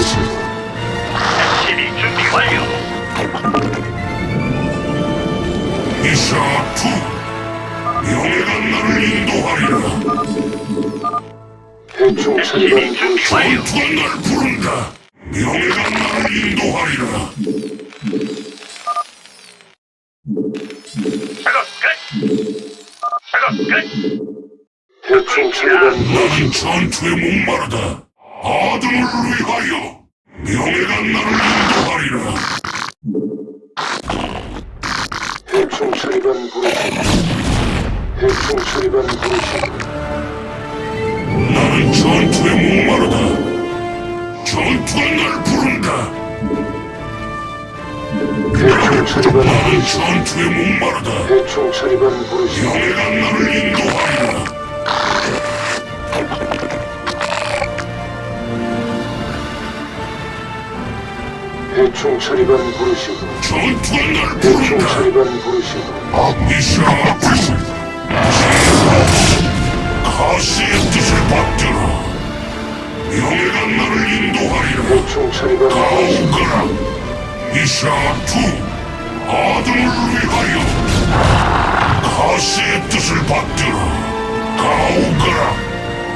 부르시오. SCB 준비 완료. 이샤 투 명예가 나를 인도하리라. 대충 SCB 준비 완료. 전투가 날 부른다. 명예가 나를 인도하리라. 작업 끝. 작업 끝. 대충 처리만 나는 전투에 목마르다. 아들을 위하여 명예가 나를 인도하리라. 대충 처리만 부르시오. 대충 처리만 부르시오. 나는 전투에 목마르다. 전투가 날 부른다. 대충 처리만 나는. 전투에 목마르다. 대충 처리만 부르시오. 명예가 나를 인도 대충 처리만 부르시오. 전투가 날 부른다. 처리만 부르시오. 이샤 뜻을 가시의 뜻을 받들어. 명예가 나를 인도하리라. 대충 처리만 부르시오. 가오거라. 이샤 투 아들을 위하여 가시의 뜻을 받들어. 가오거라.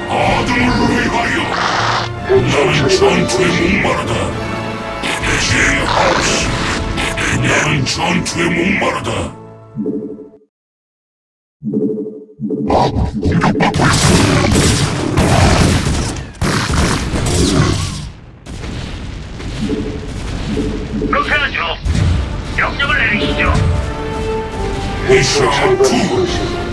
아들을 위하여 나는 처리만 전투에. 목마르다. 제하우스 나는 전투에 목마르다 그렇게 하죠. 명령을 내리시죠. 미션 2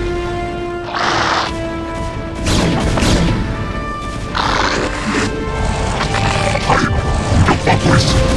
이거는.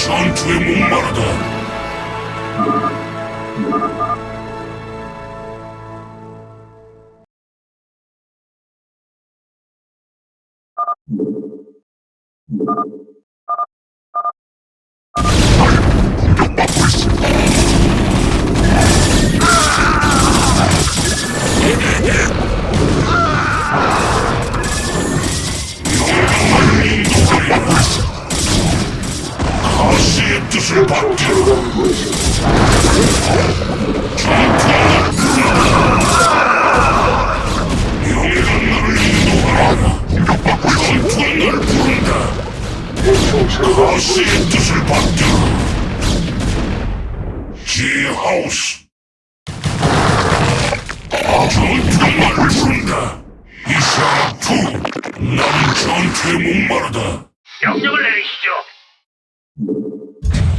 전투에 목마르다. 명령을 내리시죠.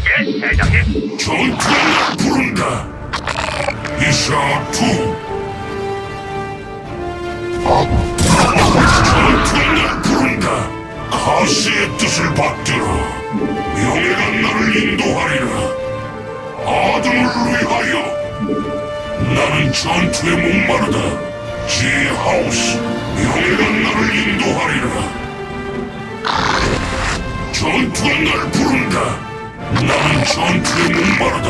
예, 대장님. 전투가 날 부른다. 이샤 투. 전투가 날 부른다. 가시의 뜻을 받들어. 명예가 나를 인도하리라. 아들을 위하여. 나는 전투에 목마르다. 지하우스. 명예가 나를 인도하리라. 전투가 날 부른다. 나는 전투에 목마르다.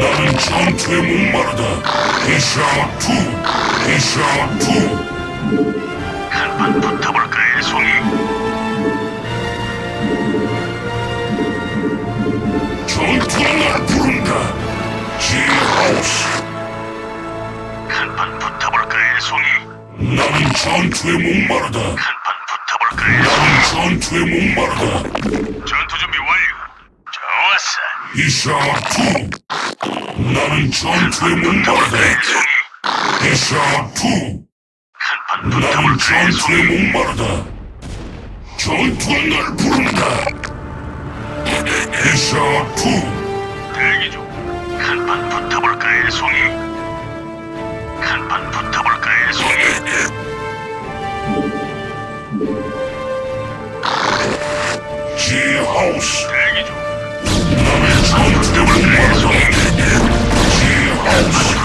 나는 전투에 목마르다. 이샤 투, 이샤 투. 한판 붙어볼까요, 송이? 전투에 목마르다. 한판 붙어볼까요? 전투에 목마르다. 전투 준비 완료. 좋았어. 이샤2 나는 전투에 목마르다. 이샤투. 나는 전투에 목마르다. 전투가 날 부른다. 이샤2 대기 중. 한판 붙어볼까요, 송이? 한판 붙어볼까요, 송이? 지하우스 대기 중 남의 전투를 내서 지하우스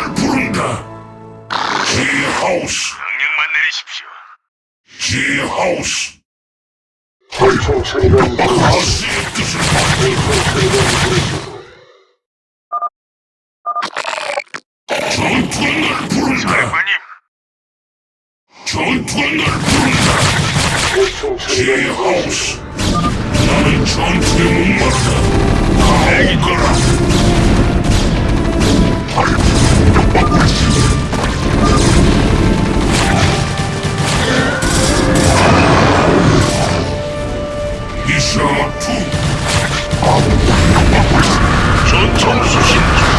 날 부른다 지하우스 명령만 내리십시오. 지하우스 처리반 부르시고 가시의 뜻을 전투가 날 부른다 사령관님, 전투가 날 부른다 지하우스 나는 전투에 목마르다. 나오거라 이샤투 전총 수신. 나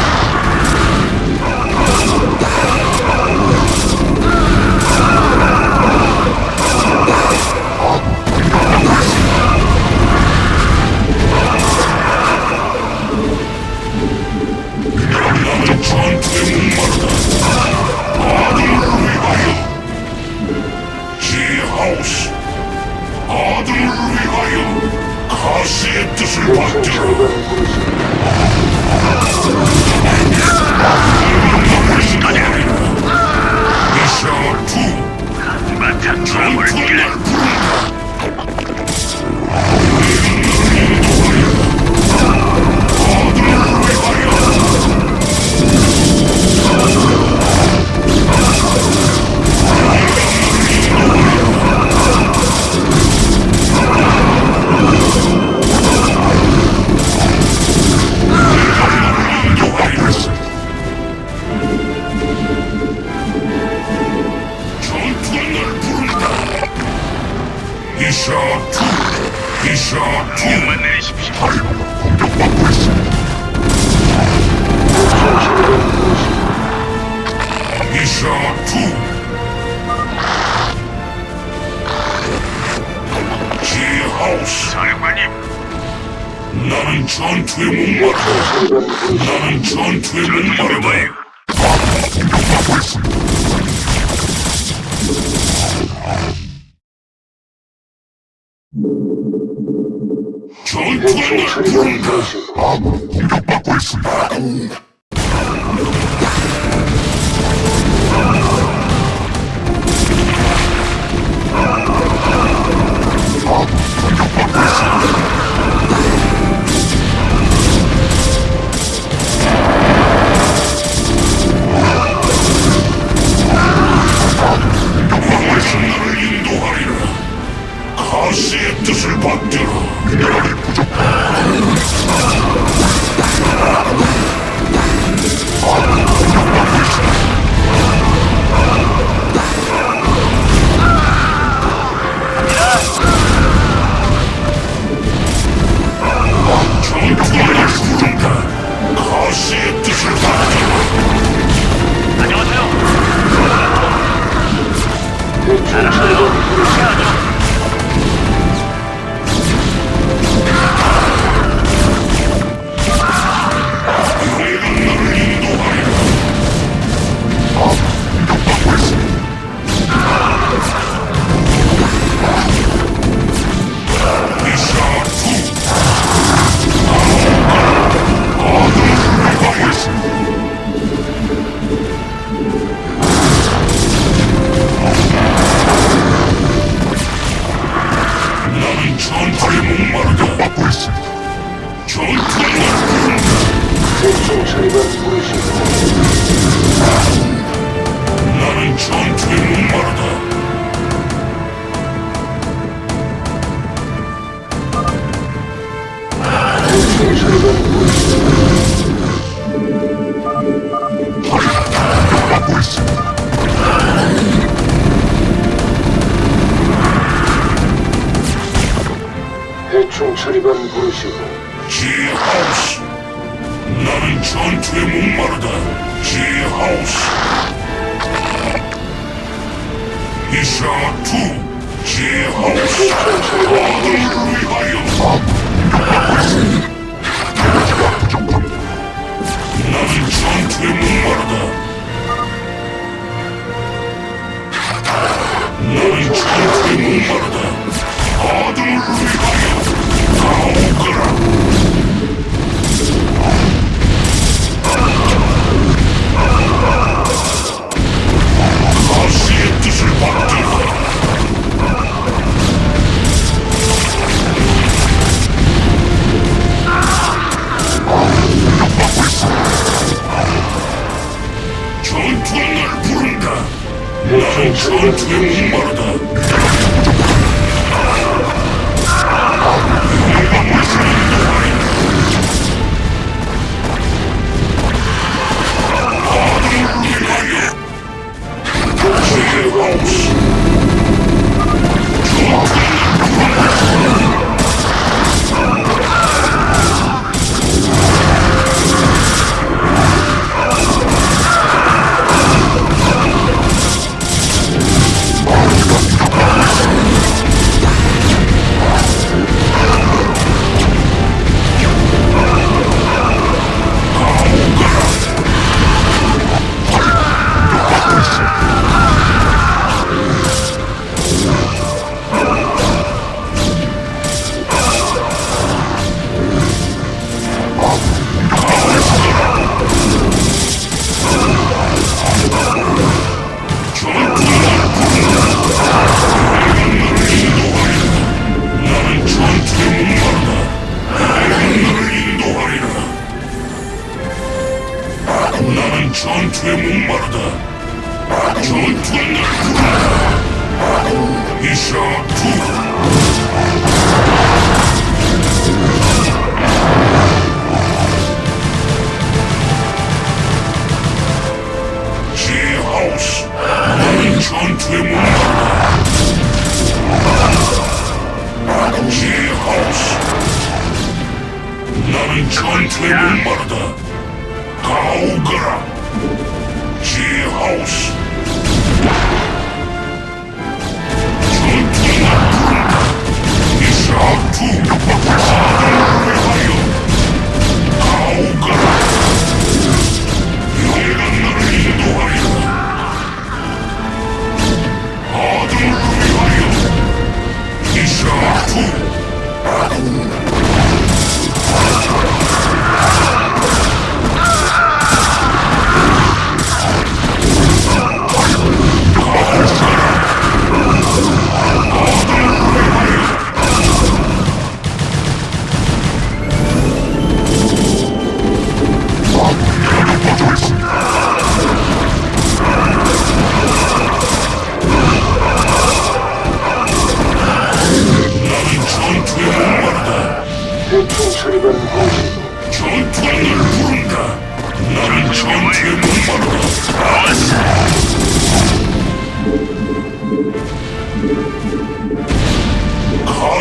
이샤 투 이샤 투 명령만 내리십시오. 대충 처리반 부르시고 이샤 투 지하우스. 사령관님, 나는 전투에 목마르다. 부르시고 나는 전투에 목마르다. 완료. 전투가 대 충날 처리반 부른다 부르시고 공격받고 있습니다 여호와께서 이샤 투. 제하우스. 대충 처리가 아들을 위하여. 나는 전투에 목마르다. 나는 전투에 목마르다. 아들을 위하여. 나오거라. 가시의 뜻 전투가 날 부른다. 처리가 전투에? 목마르다.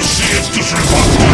Your shields just survive!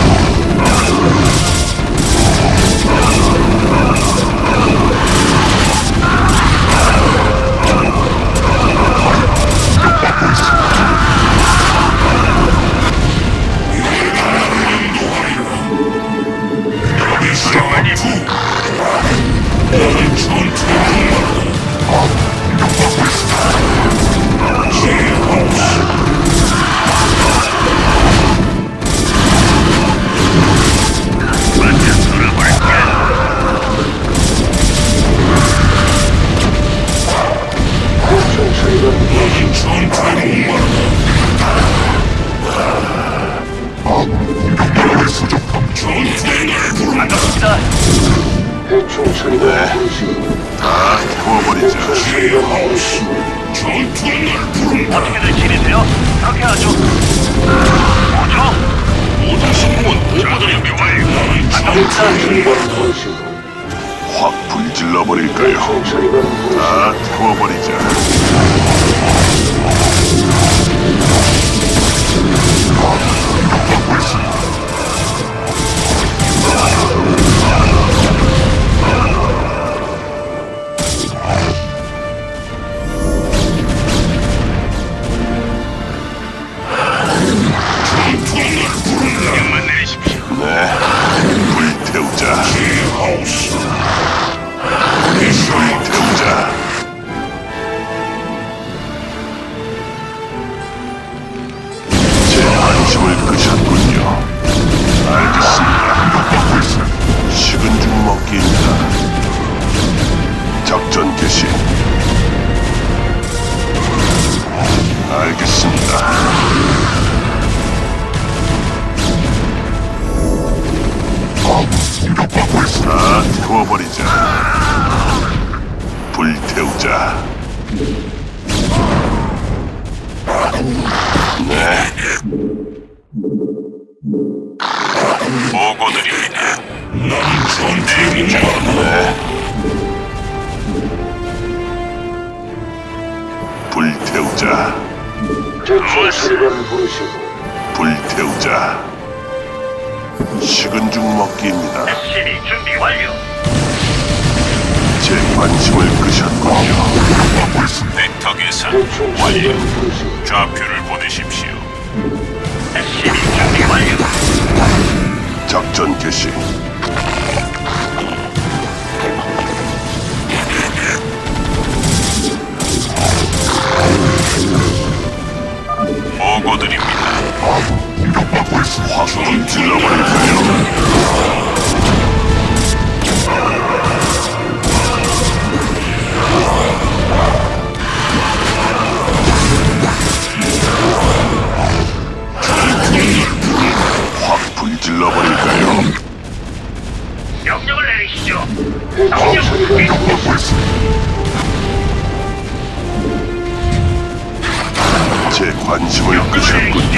어떻게들 지내세요? 그렇게 하죠. 뭐죠? 모든 승무원 보고드립 완료. 전투 처리반 부르시고 확 불질러 버릴까요? 대충 처리반 부르시고 다 태워버리자. 명 좌표를 보내십시오. SCB 준비 완료. 작전 개시. 보고드립니다. 확 질러버릴까요? 불질러버릴까요? 명령을 내리시죠. 대충 처리반 부르시고 제 관심을 끄셨군요.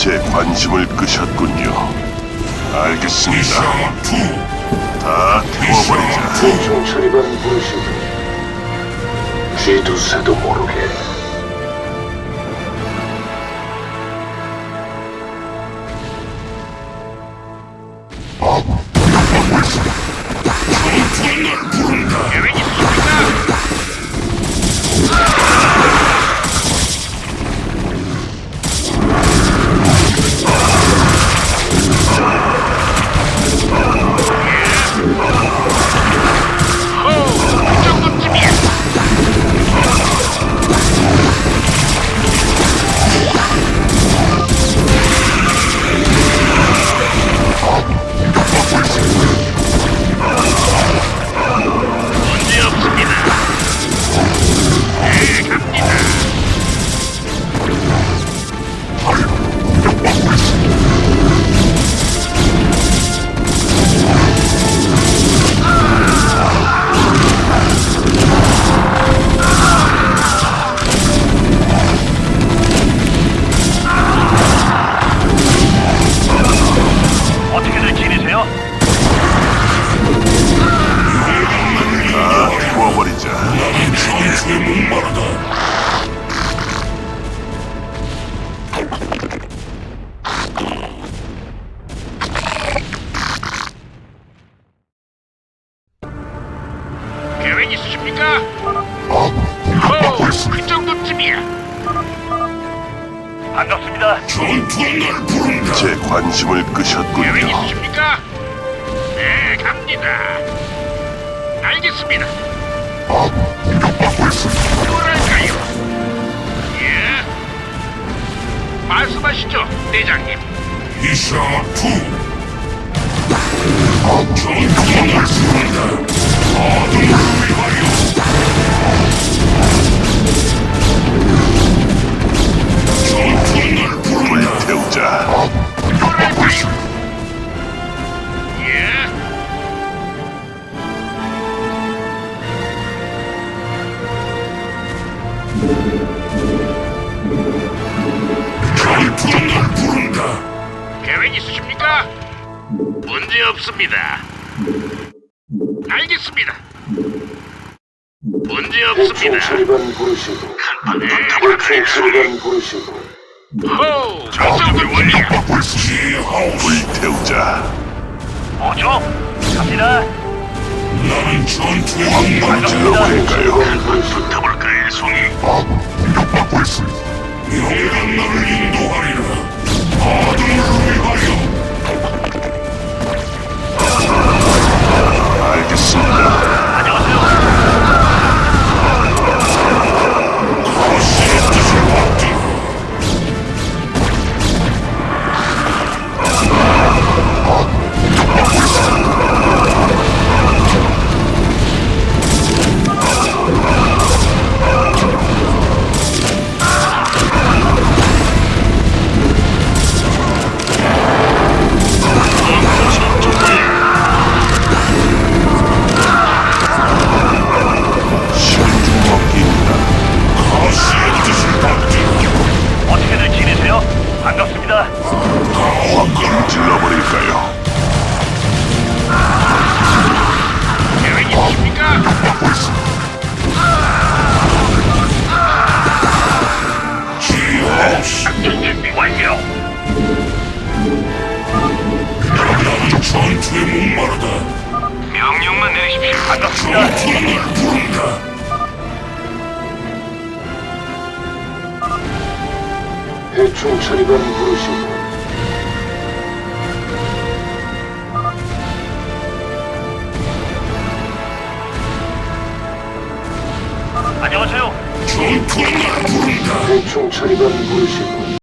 제 관심을 끄셨군요. 알겠습니다. 다 태워버리자. 대충 처리반 부르시고 쥐두새도 모르게 계획. 있으십니까? 네, 갑니다. 알겠습니다. 뭐랄까요? 예? 말씀하시죠, 대장님. 이샤 투. 전투가 날 부른다. 아들을 위하여. 날 부른다. 태우자. 뭐랄까요? 계획 있으십니까? 문제 없습니다. 알겠습니다. 문제 대충 없습니다. 처리반 부르시고 네, 대충 처리반 부르시고 호, 정정들원이야. 제하우스. 태우자. 뭐죠? 갑니다. 나는 목마르다. 질러버릴까요? 처리반 부르시고 붙어볼까요, 송이? 영예가 나를 인도하리라. 알겠습니다.